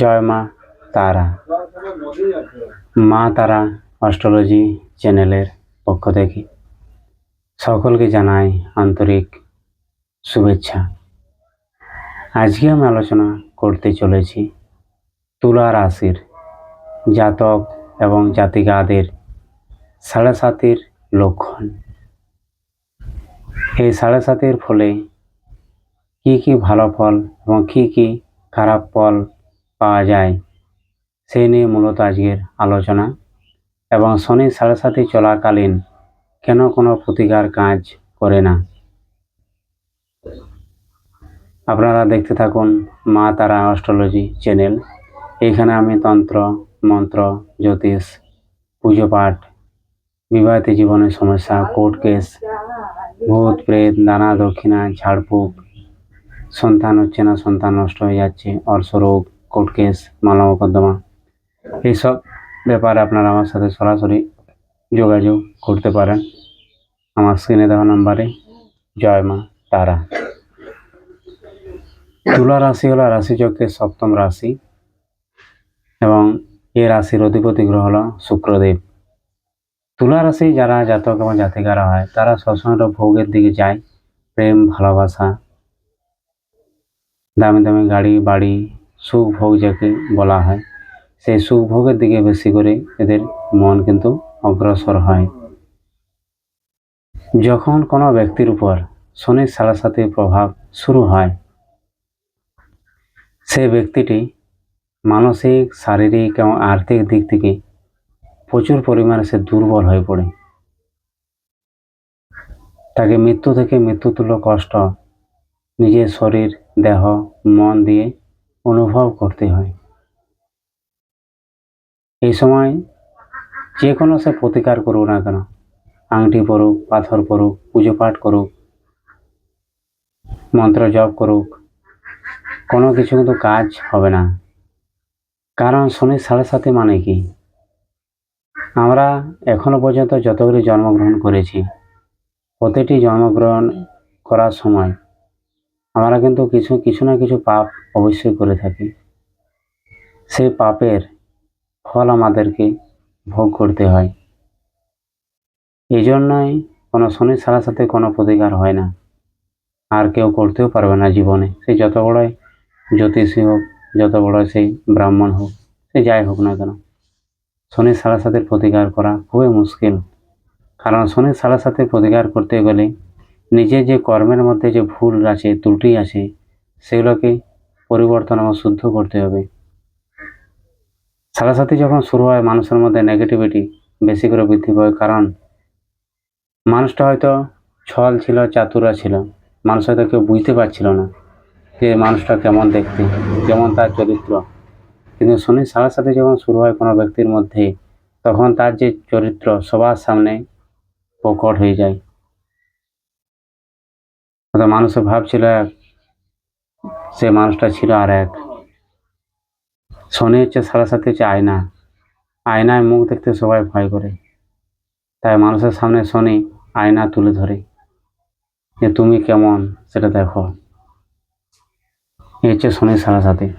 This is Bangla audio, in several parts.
জয় মা তারা। মা তারা অস্ট্রোলজি চ্যানেলের পক্ষ থেকে সকলকে জানাই আন্তরিক শুভেচ্ছা। আজকে আমি আলোচনা করতে চলেছি তুলা রাশির জাতক এবং জাতিকাদের সাড়ে সাতির লক্ষণ। এই সাড়ে সাতির ফলে কি কি ভালো ফল এবং কি কি খারাপ ফল পাওয়া যায় সেই নিয়ে মূলত আজকের আলোচনা। এবং শনি সাড়ে সাথে চলাকালীন কেন কোনো প্রতিকার কাজ করে না। আপনারা দেখতে থাকুন মা তারা অস্ট্রোলজি চ্যানেল। এখানে আমি তন্ত্র, মন্ত্র, জ্যোতিষ, পুজো পাঠ, বিবাহিত জীবনের সমস্যা, কোর্ট কেস, ভূত, প্রেত, নানা দক্ষিণা, ঝাড়ফুঁক সন্তান হচ্ছে না, সন্তান নষ্ট হয়ে যাচ্ছে অর্শরোগ কোর্ট কেস মামলা মোকদ্দমা। এইসব ব্যাপারে আপনারা আমার সাথে সরাসরি যোগাযোগ করতে পারেন। আমার স্ক্রিনে দেওয়া নাম্বারে। জয় মা, তারা। তুলা রাশি হলো রাশিচক্রের সপ্তম রাশি এবং এ রাশির অধিপতি গ্রহ হলো শুক্রদেব। তুলা রাশি যারা জাতক এবং জাতিকারা হয়, তারা সবসময় ভোগের দিকে যায়। প্রেম, ভালোবাসা দামি দামি গাড়ি, বাড়ি সুখ ভোগ যাকে বলা হয় সেই সুখ ভোগের দিকে বেশি করে এদের মন কিন্তু অগ্রসর হয়। যখন কোনো ব্যক্তির উপর শনির সাড়ে সাথে প্রভাব শুরু হয়, সে ব্যক্তিটি মানসিক, শারীরিক এবং আর্থিক দিক থেকে প্রচুর পরিমাণে সে দুর্বল হয়ে পড়ে। তাকে মৃত্যু থেকে মৃত্যুতুল্য কষ্ট, নিজের শরীর দেহ, মন দিয়ে অনুভব করতে হয়। এই সময় যে কোনো সে প্রতিকার করুক না কেন। আংটি পড়ুক পাথর পড়ুক পুজো পাঠ করুক, মন্ত্র জপ করুক, কোনো কিছু কিন্তু কাজ হবে না। কারণ শনি সাড়ে সাথে মানে কি? আমরা এখনও পর্যন্ত যতগুলি জন্মগ্রহণ করেছি, প্রতিটি জন্মগ্রহণ করার সময় আমরা কিন্তু কিছু কিছু না কিছু পাপ অবশ্যই করে থাকি। সে পাপের ফল আমাদেরকে ভোগ করতে হয়। এই জন্যই কোনো শনি সাড়ে সাথে কোনো প্রতিকার হয় না। আর কেউ করতেও পারবে না জীবনে। সে যত বড়ই জ্যোতিষী হোক, যত বড় সেই ব্রাহ্মণ হোক, সে যাই হোক না কেন শনির সাড়ে সাথে প্রতিকার করা খুবই মুশকিল। কারণ শনির সাড়ে সাথে প্রতিকার করতে গেলে নিজের যে কর্মের মধ্যে যে ভুল আছে, ত্রুটি আছে, সেগুলোকে পরিবর্তন এবং শুদ্ধ করতে হবে। সাথে যখন শুরু হয়, মানুষের মধ্যে নেগেটিভিটি বেশি করে বৃদ্ধি পায়, কারণ মানুষটা হয়তো ছল ছিল, চাতুরা ছিল। মানুষ হয়তো কেউ বুঝতে পারছিল না যে মানুষটা কেমন দেখতে, কেমন তার চরিত্র। কিন্তু শনি সাড়ে সাথে যখন শুরু হয় কোনো ব্যক্তির মধ্যে, তখন তার যে চরিত্র সবার সামনে প্রকট হয়ে যায়। মানুষের ভাবছিল এক, সে মানুষটা ছিল আর এক। শনি হচ্ছে সাড়ে সাথে হচ্ছে আয়না। আয়নায় মুখ দেখতে সবাই ভয় করে। তাই মানুষের সামনে শনি আয়না তুলে ধরে। যে তুমি কেমন, সেটা দেখো। এই হচ্ছে শনির সাড়ে সাথে।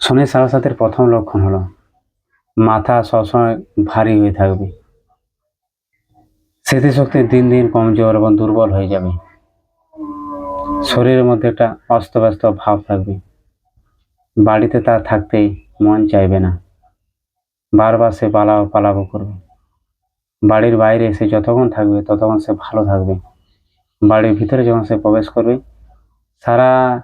শনির সাড়ে সাতের প্রথম লক্ষণ হলো, মাথা সবসময় ভারী হয়ে থাকবে। স্মৃতিশক্তি দিন দিন কমজোর এবং দুর্বল হয়ে যাবে। শরীরের মধ্যে একটা অস্তব্যস্ত ভাব থাকবে। বাড়িতে তার থাকতেই মন চাইবে না। বারবার সে পালাও, পালাবো করবে। বাড়ির বাইরে সে যতক্ষণ থাকবে, ততক্ষণ সে ভালো থাকবে। বাড়ির ভিতরে যখন সে প্রবেশ করবে, সারা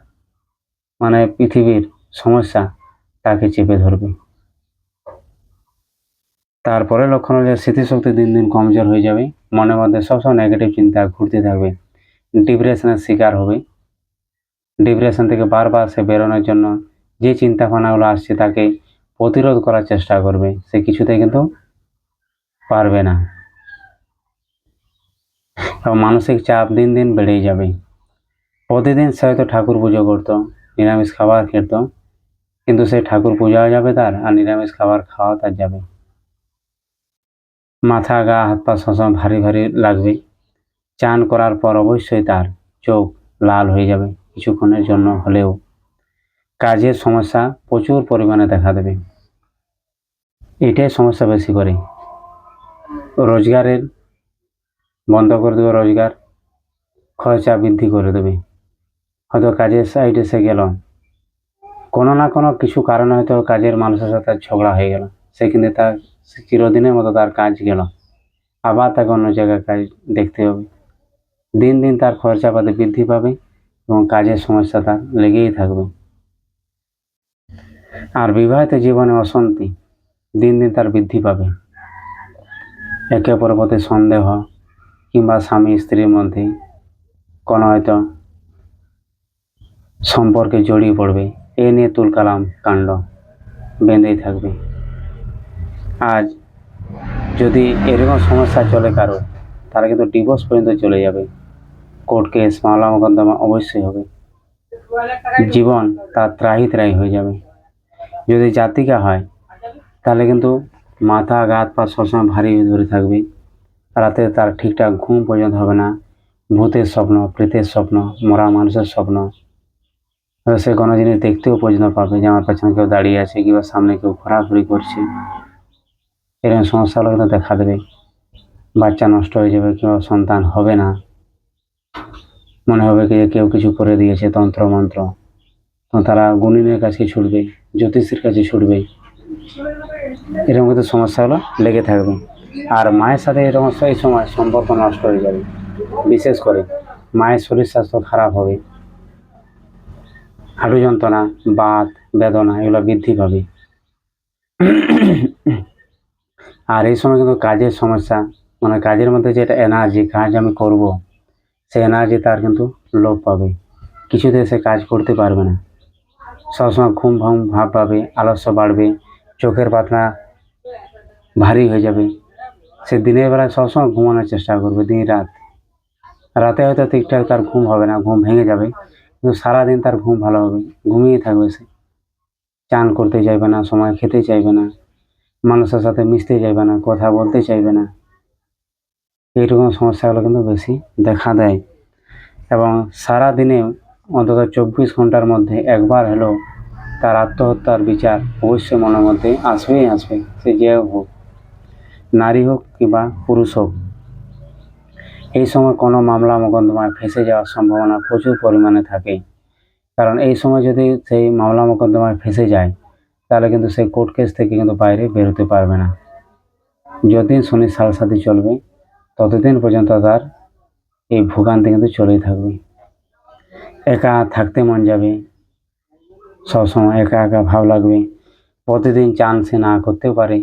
মানে পৃথিবীর সমস্যা তাকে চেপে ধরবে। তারপরে লক্ষণ হলে স্মৃতিশক্তি দিন দিন কমজোর হয়ে যাবে। মনের মধ্যে সবসময় নেগেটিভ চিন্তা ঘুরতে থাকবে। ডিপ্রেশনের শিকার হবে। ডিপ্রেশন থেকে বারবার সে বেরোনোর জন্য যে চিন্তা ভাবনাগুলো আসছে তাকে প্রতিরোধ করার চেষ্টা করবে, সে কিছুতেই কিন্তু পারবে না। এবং মানসিক চাপ দিন দিন বেড়েই যাবে। প্রতিদিন সে হয়তো ঠাকুর পুজো করতো, নিরামিষ খাবার খেত, কিন্তু সে ঠাকুর পূজাও যাবে তার আর নিরামিষ খাবার খাওয়া তার যাবে। মাথা, গা, হাত, পা সবসময় ভারী ভারী লাগবে। চান করার পর অবশ্যই তার চোখ লাল হয়ে যাবে। কিছুক্ষণের জন্য হলেও কাজের সমস্যা প্রচুর পরিমাণে দেখা দেবে। এটাই সমস্যা বেশি করে। রোজগারের, বন্ধ করে দেবে রোজগার, খরচা বৃদ্ধি করে দেবে। হয়তো কাজের সাইডে সে গেল। কোনো না কোনো কিছু কারণে হয়তো কাজের মানুষের সাথে ঝগড়া হয়ে গেল। সে কিন্তু তার চিরদিনের মতো তার কাজ গেল। আবার তাকে অন্য জায়গায় কাজ দেখতে হবে। দিন দিন তার খরচাপাতি বৃদ্ধি পাবে। এবং কাজের সমস্যা তার লেগেই থাকবে। আর বিবাহিত জীবনে অশান্তি দিন দিন তার বৃদ্ধি পাবে। একে অপরের প্রতি সন্দেহ কিংবা স্বামী স্ত্রীর মধ্যে কোনো হয়তো সম্পর্কে জড়িয়ে পড়বে। এ নিয়ে তুলকালাম কাণ্ড বেঁধেই থাকবে। আজ যদি এরকম সমস্যা চলে কারও তারা কিন্তু ডিভোর্স পর্যন্ত চলে যাবে। কোর্ট কেস, মামলা মোকদ্দমা অবশ্যই হবে। জীবন তার ত্রাহি ত্রাহি হয়ে যাবে। যদি জাতিকা হয়, তাহলে কিন্তু মাথা গাত পা সবসময় ভারী হয়ে ধরে থাকবে। রাতে তার ঠিকঠাক ঘুম পর্যন্ত হবে না। ভূতের স্বপ্ন, প্রেতের স্বপ্ন, মরা মানুষের স্বপ্ন। সে কোনো জিনিস দেখতেও পর্যন্ত পাবে যে আমার পেছনে কেউ দাঁড়িয়ে আছে কিংবা সামনে কেউ ঘোরাঘুরি করছে। এরকম সমস্যাগুলো কিন্তু দেখা দেবে। বাচ্চা নষ্ট হয়ে যাবে কিংবা সন্তান হবে না। মনে হবে যে কেউ কিছু করে দিয়েছে তন্ত্র, মন্ত্র। তারা গুণিনের কাছে ছুটবে, জ্যোতিষীর কাছে ছুটবে। এরকম কিন্তু সমস্যাগুলো লেগে থাকবে। আর মায়ের সাথে এরকম এই সময় সম্পর্ক নষ্ট হয়ে যাবে, বিশেষ করে মায়ের শরীর স্বাস্থ্য খারাপ হবে। হাঁটু যন্ত্রণা, বাত, বেদনা, এগুলো বৃদ্ধি পাবে। আর এই সময় কিন্তু কাজের সমস্যা মানে কাজের মধ্যে যেটা এনার্জি কাজ আমি করব সেই এনার্জি তার কিন্তু লোপ পাবে। কিছুতে সে কাজ করতে পারবে না। সবসময় ঘুম ঘুম ভাব পাবে, আলস্য বাড়বে, চোখের পাতনা ভারী হয়ে যাবে। সে দিনের বেলায় সবসময় ঘুমানোর চেষ্টা করবে, দিন রাত। রাতে হয়তো ঠিকঠাক তার ঘুম হবে না, ঘুম ভেঙে যাবে, কিন্তু সারাদিন তার ঘুম ভালো হবে, ঘুমিয়ে থাকবে সে। চান করতে চাইবে না, সময় খেতে চাইবে না, মানুষের সাথে মিশতে চাইবে না, কথা বলতে চাইবে না। এইরকম সমস্যাগুলো কিন্তু বেশি দেখা দেয়। এবং সারা দিনে অন্তত চব্বিশ ঘণ্টার মধ্যে একবার হলেও তার আত্মহত্যার বিচার অবশ্যই মনের মধ্যে আসবেই আসবে, সে যে হোক, নারী হোক কিংবা পুরুষ হোক। এই সময় কোনো মামলা মোকদ্দমায় ফেঁসে যাওয়ার সম্ভাবনা প্রচুর পরিমাণে থাকে। কারণ এই সময় যদি সেই মামলা মোকদ্দমায় ফেঁসে যায়, তাহলে কিন্তু সেই কোর্ট কেস থেকে কিন্তু বাইরে বেরোতে পারবে না। যতদিন শনি সাথে চলবে ততদিন পর্যন্ত তার এই ভোগান্তি কিন্তু চলেই থাকবে। একা থাকতে মন যাবে, সবসময় একা একা ভাব লাগবে, প্রতিদিন চান সে না করতেও পারে,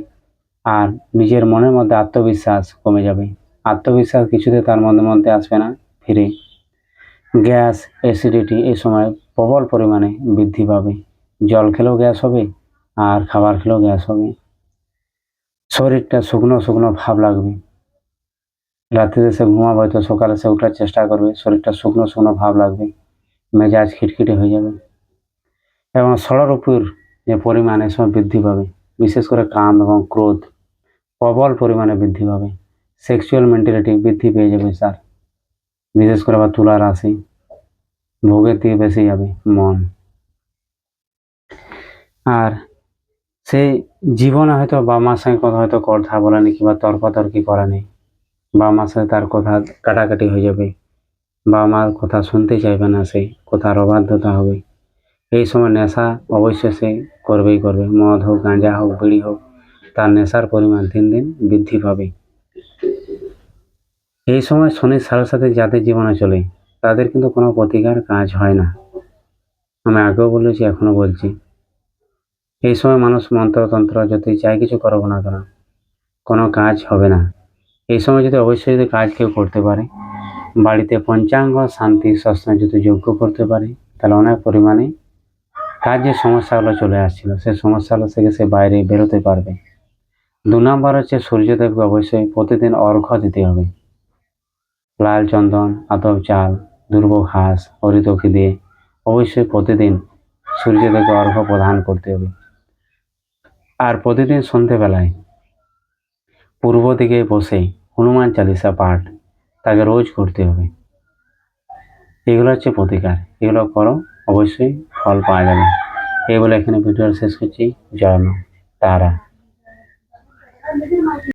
আর নিজের মনের মধ্যে আত্মবিশ্বাস কমে যাবে। আত্মবিশ্বাস কিছুতে তার মধ্যে মধ্যে আসবে না, ফিরে গ্যাস অ্যাসিডিটি এই সময় প্রবল পরিমাণে বৃদ্ধি পাবে। জল খেলেও গ্যাস হবে, আর খাবার খেলেও গ্যাস হবে। শরীরটা শুকনো শুকনো ভাব লাগবে। রাত্রিতে সে ঘুমাবে হয়তো সকালে সে ওঠার চেষ্টা করবে, শরীরটা শুকনো শুকনো ভাব লাগবে, মেজাজ খিটখিটে হয়ে যাবে। এবং ষড়র উপর যে পরিমাণ এ সময় বৃদ্ধি পাবে, বিশেষ করে কাম এবং ক্রোধ, প্রবল পরিমাণে বৃদ্ধি পাবে। সেক্সুয়াল মেন্টালিটি বৃদ্ধি পেয়ে যাবে স্যার বিশেষ করে আবার তুলা রাশি, ভোগের দিকে বেশি যাবে মন। আর সেই জীবনে হয়তো বাবা মার সঙ্গে কথা হয়তো কথা বলেনি কিংবা তর্কাতর্কি নেই বাবা মার সাথে তার কথা কাটাকাটি হয়ে যাবে। বাবা মার কথা শুনতে চাইবে না সে, কথার অবাধ্যতা হবে। এই সময় নেশা অবশ্যই সে করবেই করবে। মদ হোক, গাঁজা হোক, বিড়ি হোক, তার নেশার পরিমাণ দিন দিন বৃদ্ধি পাবে। এই সময় শনির সাড়ে সাথে যাদের জীবনে চলে, তাদের কিন্তু কোনো প্রতিকার কাজ হয় না। আমি আগেও বলেছি, এখনও বলছি। এই সময় মানুষ মন্ত্রতন্ত্র যদি যাই কিছু করব না কেন, কোনো কাজ হবে না। এই সময় যদি অবশ্যই যদি কাজ কেউ করতে পারে, বাড়িতে পঞ্চাঙ্গ শান্তি সৎসঙ্গ যদি যোগ্য করতে পারে, তাহলে অনেক পরিমাণে তার যে সমস্যাগুলো চলে আসছিল। সে সমস্যাগুলো থেকে সে বাইরে বেরোতে পারবে। দু নম্বর হচ্ছে সূর্যদেবকে অবশ্যই প্রতিদিন অর্ঘ্য দিতে হবে। লাল চন্দন, আতপ চাল দুর্ব ঘাস হরিতকি দিয়ে অবশ্যই প্রতিদিন সূর্যদেবকে অর্ঘ্য প্রদান করতে হবে। আর প্রতিদিন সন্ধেবেলায় পূর্ব দিকে বসে হনুমান চালিসা পাঠ তাকে রোজ করতে হবে। এগুলো হচ্ছে প্রতিকার। এগুলো করো, অবশ্যই ফল পাওয়া যাবে। এই বলে এখানে ভিডিও শেষ করছি। জয় তারা।